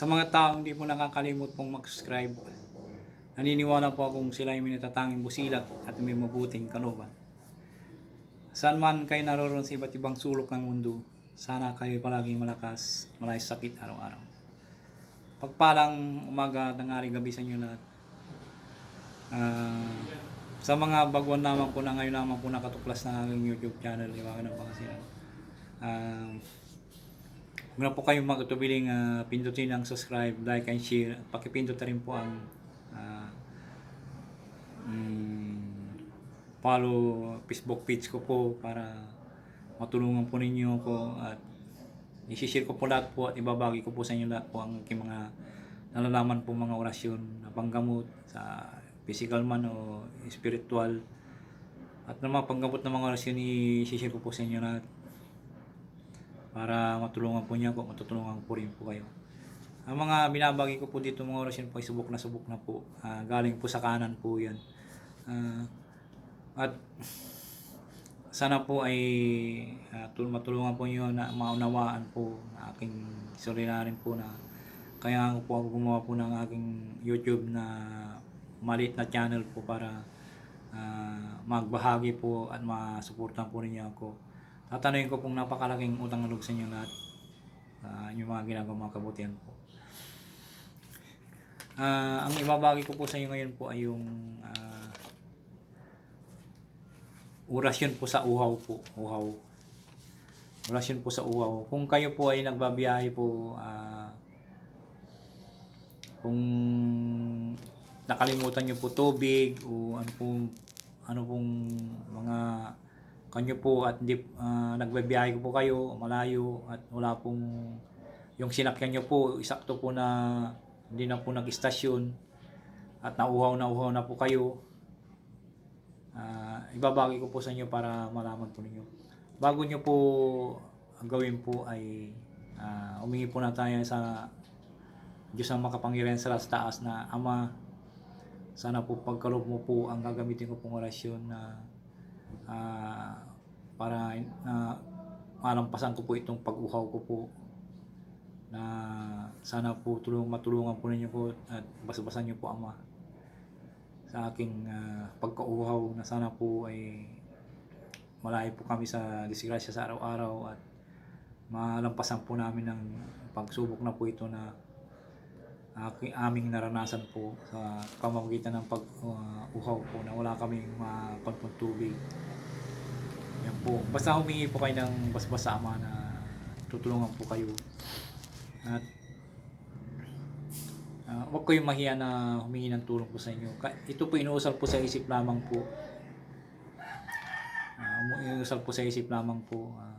Sa mga taong hindi po nakakalimot pong mag-subscribe, naniniwala po akong sila ay may natatanging busilak at may mabuting kalooban. Saan man kayo naroon sa iba't ibang sulok ng mundo, sana kayo palaging malakas, malayas sakit araw-araw. Pagpalang umaga, tanghali, gabi sa inyo lahat. Ah, sa mga baguan naman po na ngayon naman po nakatuklas ng aking YouTube channel, Iwakan ng Pangasinan. Ah, Huwag na po kayong magtubiling uh, pindutin ang subscribe, like, and share. Pakipindot na rin po ang ah, mm, follow Facebook page ko po para matulungan po ninyo ako at i-share ko po lahat po at ibabagi ko po sa inyo lahat po ang aking mga nalalaman po mga orasyon na panggamot sa physical man o spiritual at ng mga panggamot ng mga orasyon i-share ko po sa inyo lahat para matulungan po niya ako, matutulungan po rin po kayo. Ang mga binabagi ko po dito mga orasyon po ay subok na subok na po. Ah, galing po sa kanan po yan. Ah, at sana po ay tul- matulungan po niyo na maunawaan po na aking sorry na rin po na kaya po ako gumawa po ng aking YouTube na maliit na channel po para ah, magbahagi po at masuportan po ninyo ako. Tatanungin ko pong napakalaking utang na loob sa inyo lahat. Uh, yung mga ginagawa mga kabutihan po. Ah, ang ibabagi ko po sa inyo ngayon po ay yung ah, orasyon po sa uhaw po. Uhaw. Orasyon po sa uhaw. Kung kayo po ay nagbabiyahe po, ah, kung nakalimutan nyo po tubig o ano pong ano pong mga kanyo po at hindi ah, nagbabiyahe po kayo malayo at wala pong yung sinakyan nyo po isakto po na hindi na po nag-istasyon at nauhaw na uhaw na po kayo. Ah, ibabagi ko po sa inyo para malaman po ninyo. Bago nyo po gawin po ay ah, umingi po na tayo sa Diyos ang makapangyarihan sa taas na Ama sana po pagkaloob mo po ang gagamitin ko pong orasyon na ah, para na malampasan ko po itong pag-uhaw ko po na sana po tulong matulungan po ninyo ko at basabasan niyo po ama sa aking ah, pagkauhaw na sana po ay malayo po kami sa disgrasya sa araw-araw at malampasan po namin ng pagsubok na po ito na aking aming naranasan po sa pamamagitan ng pag-uhaw po na wala kaming mapanpong tubig. Yan po. Basta humingi po kayo ng basbasa ama na tutulungan po kayo. At ah, huwag kayong mahiya na humingi ng tulong po sa inyo. Ito po inuusal po sa isip lamang po. Uh, inuusal po sa isip lamang po. Ah,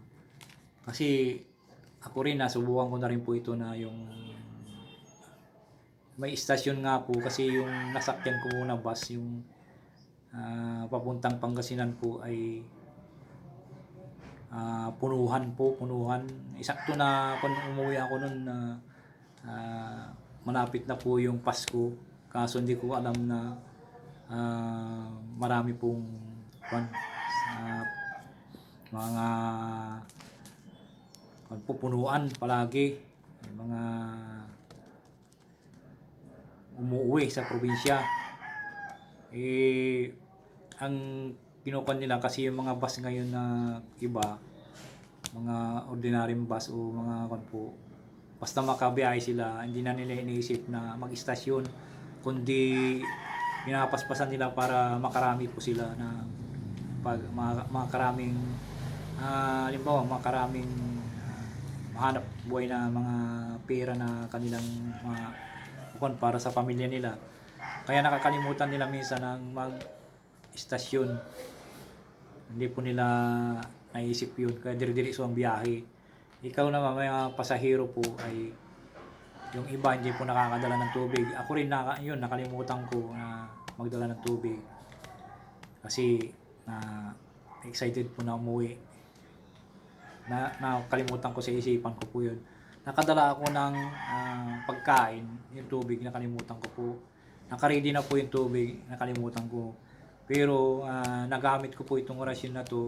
kasi ako rin nasubukan ko na rin po ito na yung may istasyon nga po kasi yung nasakyan ko muna bus yung ah, papuntang Pangasinan po ay ah, punuhan po, punuhan. Isakto na kung umuwi ako noon na ah, malapit na po yung Pasko. Kaso hindi ko alam na ah, marami pong kwan, sa mga kwan po, punuan palagi. Mga umuwi sa probinsya. Eh, ang kinukuha nila kasi yung mga bus ngayon na iba, mga ordinaryong bus o mga kan po, basta makabiyahe sila, hindi na nila iniisip na mag-istasyon, kundi pinapaspasan nila para makarami po sila na pag mga, mga karaming ah halimbawa mga karaming ah, mahanap buhay na mga pera na kanilang mga kung para sa pamilya nila. Kaya nakakalimutan nila minsan ng mag-istasyon. Hindi po nila naisip yun. Kaya diri-diretso ang biyahe. Ikaw naman, mga pasahero po ay yung iba hindi po nakakadala ng tubig. Ako rin naka, yun, nakalimutan ko na magdala ng tubig. Kasi na excited po na umuwi. Na, nakalimutan ko sa isipan ko po yun nakadala ako ng ah, pagkain, yung tubig, nakalimutan ko po. Nakaready na po yung tubig, nakalimutan ko. Pero ah, nagamit ko po itong orasyon na to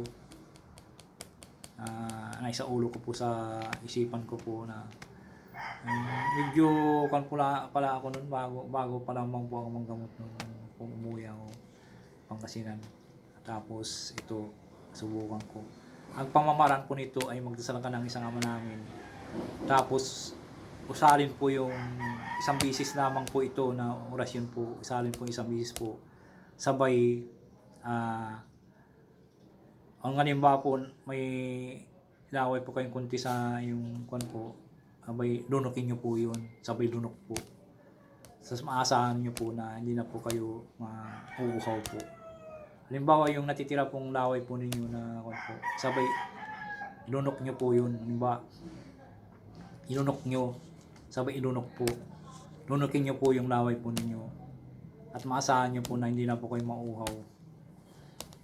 ah, na isa ulo ko po sa isipan ko po na Um, medyo kan pala, pala ako noon bago bago pa lamang po ako manggamot noon kung umuwi ako Pangasinan. Tapos ito subukan ko. Ang pamamaraan po nito ay magdasal ka ng isang ama namin. Tapos usalin po yung isang bisis lamang po ito na orasyon po. Usalin po isang bisis po. Sabay ah ang halimbawa po may laway po kayong kunti sa yung kwan po abay lunukin nyo po yun sabay lunok po. Sa maasahan nyo po na hindi na po kayo mauuhaw po. Halimbawa yung natitira pong laway po ninyo na kwan po sabay lunok nyo po yun. Halimbawa ilunok nyo sabay ilunok po. Lunukin nyo po yung laway po ninyo at maasahan nyo po na hindi na po kayo mauuhaw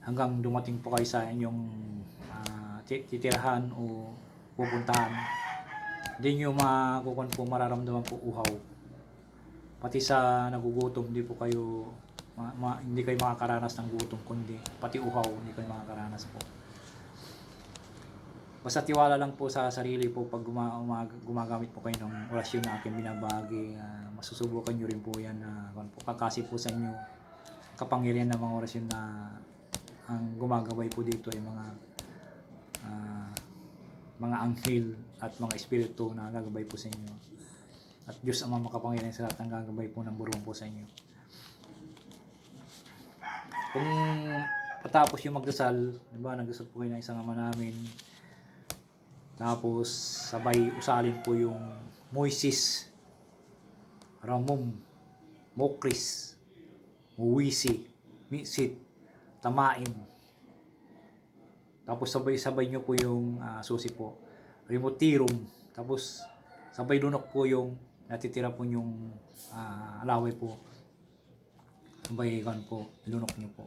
hanggang dumating po kayo sa inyong ti- titirahan o pupuntahan. Hindi nyo makukuha po mararamdaman po uhaw. Pati sa nagugutom hindi po kayo ma- ma- hindi kayo makakaranas ng gutom kundi pati uhaw hindi kayo makakaranas po. Basta tiwala lang po sa sarili po pag guma- umag- gumagamit po kayo ng orasyon na aking binabagi. Ah, masusubukan nyo rin po yan na kung po kakasi po sa inyo kapangyarihan ng mga orasyon na ang gumagabay po dito ay mga ah, mga anghel at mga espiritu na gagabay po sa inyo. At Diyos ang makapangyarihan sa lahat ng gagabay po ng burong po sa inyo. Kung patapos yung magdasal, di ba, nagdasal po kayo ng isang ama namin, tapos sabay usalin po yung Moises, Ramom, Mokris, Muwisi, Misit, Tamaim, tapos sabay-sabay nyo po yung ah, susi po. Remotirum. Tapos sabay lunok po yung natitira po yung ah, alaway po. Sabay kan po, lunok nyo po.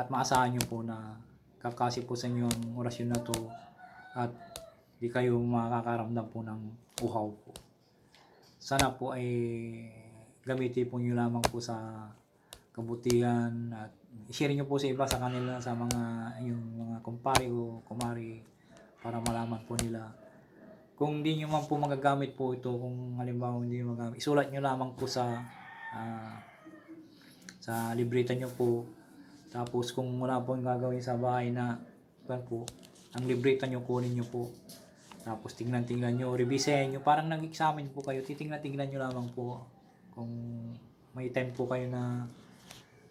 At maasahan nyo po na kakasi po sa inyo orasyon na to at di kayo makakaramdam po ng uhaw po. Sana po ay gamitin po nyo lamang po sa kabutihan at i-share nyo po sa iba sa kanila sa mga yung mga kumpare o kumari para malaman po nila. Kung hindi nyo man po magagamit po ito kung halimbawa hindi nyo magamit isulat nyo lamang po sa ah, sa libreta nyo po. Tapos kung wala po gagawin sa bahay na pan po ang libreta nyo kunin nyo po. Tapos tingnan-tingnan nyo, revisehin nyo, parang nag-examine po kayo, titingnan-tingnan nyo lamang po kung may time po kayo na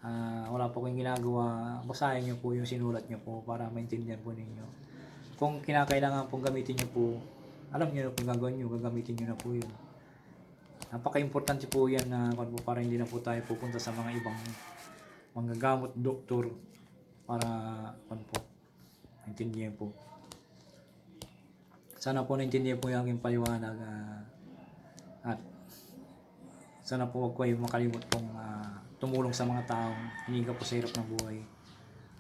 Ah, wala po kayong ginagawa, basahin nyo po yung sinulat nyo po para maintindihan po ninyo. Kung kinakailangan pong gamitin nyo po, alam nyo na kung gagawin nyo, gagamitin nyo na po yun. Napaka-importante po yan na kung po, para hindi na po tayo pupunta sa mga ibang manggagamot, doktor, para kung po, maintindihan po. Sana po naintindihan po yung aking paliwanag ah, at sana po huwag kayo makalimot pong ah, tumulong sa mga taong hiniga po sa hirap ng buhay.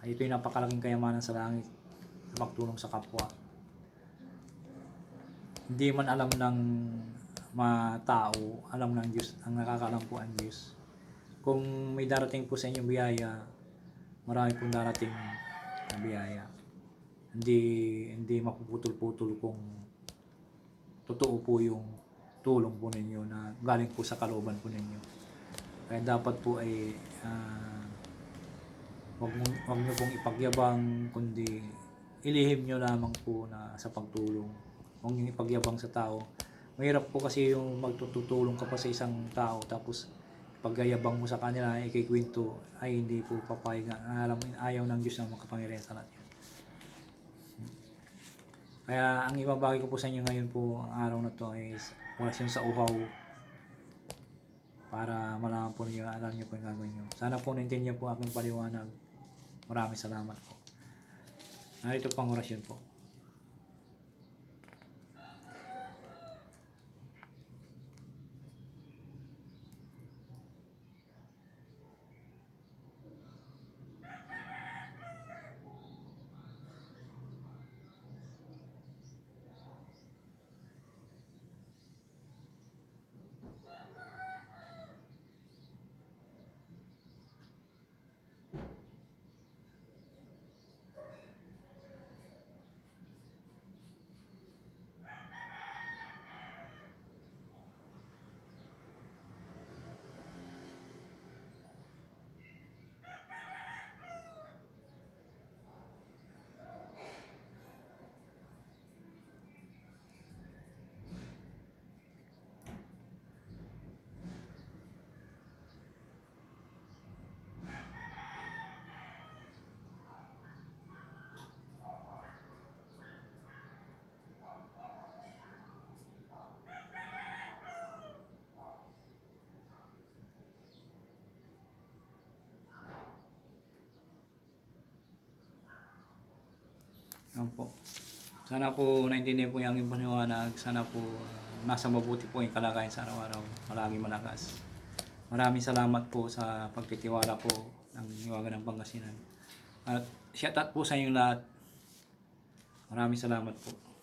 Ay ito yung napakalaking kayamanan sa langit sa pagtulong sa kapwa. Hindi man alam ng mga tao, alam ng Diyos, ang nakakaalam po ang Diyos. Kung may darating po sa inyong biyaya, marami pong darating na biyaya. Hindi hindi mapuputol-putol kung totoo po yung tulong po ninyo na galing po sa kalooban po ninyo. Kaya dapat po ay ah, wag, wag nyo pong ipagyabang kundi ilihim nyo lamang po na sa pagtulong. Huwag nyo ipagyabang sa tao. Mahirap po kasi yung magtutulong ka pa sa isang tao tapos pagyayabang mo sa kanila ay ikikwento ay hindi po papayag. Alam, ayaw ng Diyos na makapangyarihan sa yun. Kaya ang ibabagi ko po sa inyo ngayon po ang araw na to ay orasyon sa uhaw para malaman po niyo, alam niyo po yung gagawin niyo. Sana po naintindihan po aking paliwanag. Maraming salamat po. Narito po ang orasyon po. Yan po. Sana po naintindihan po yung aking. Sana po ah, nasa mabuti po yung kalagayan sa araw-araw. Malagi malakas. Maraming salamat po sa pagtitiwala po ng Iwagan ng Pangasinan. At shout out po sa inyo lahat. Maraming salamat po.